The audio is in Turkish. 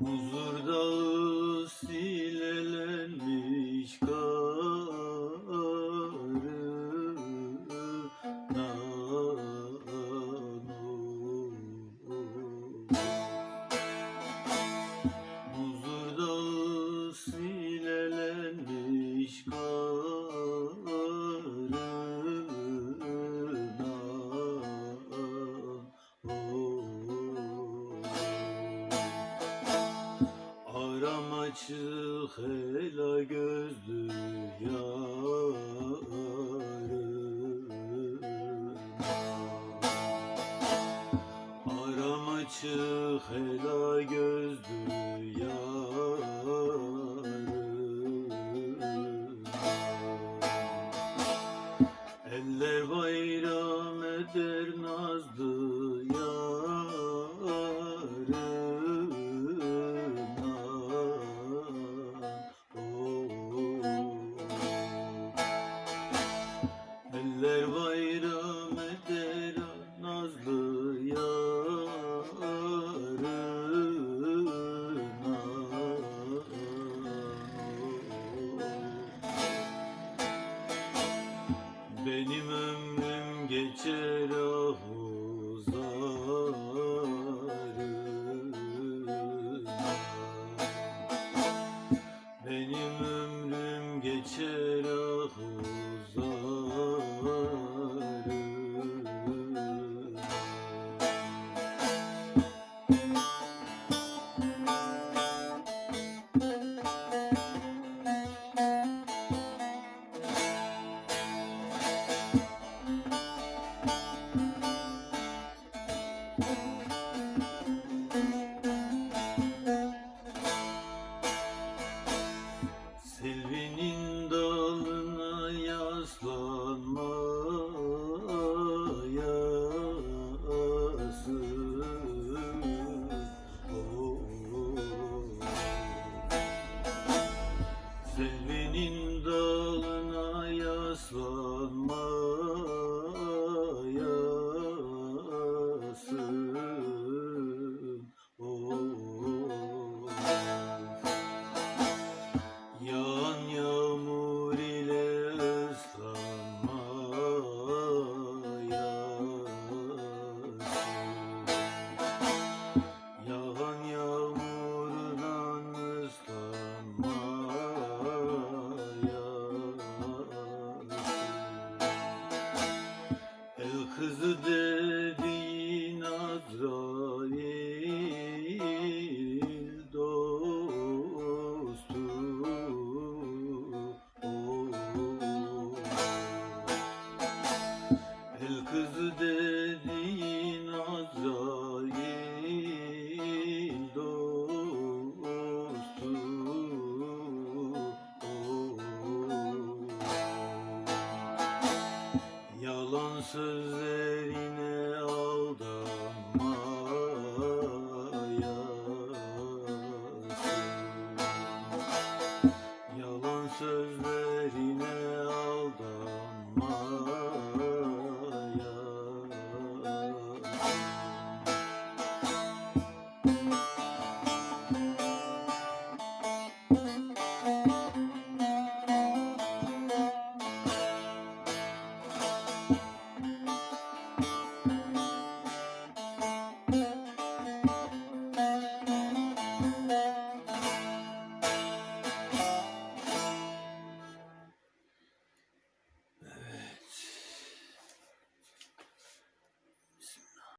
Huzur hela gözlü yarına Aram açık hela gözlü yarına Eller bayram eder nazlı yarına. Benim ömrüm geçer ahuzarına Thank you. Yağmurdan ıslanma El kızı dediğin Azrail Yalan sözlerine aldanma Yasin. Yalan sözlerine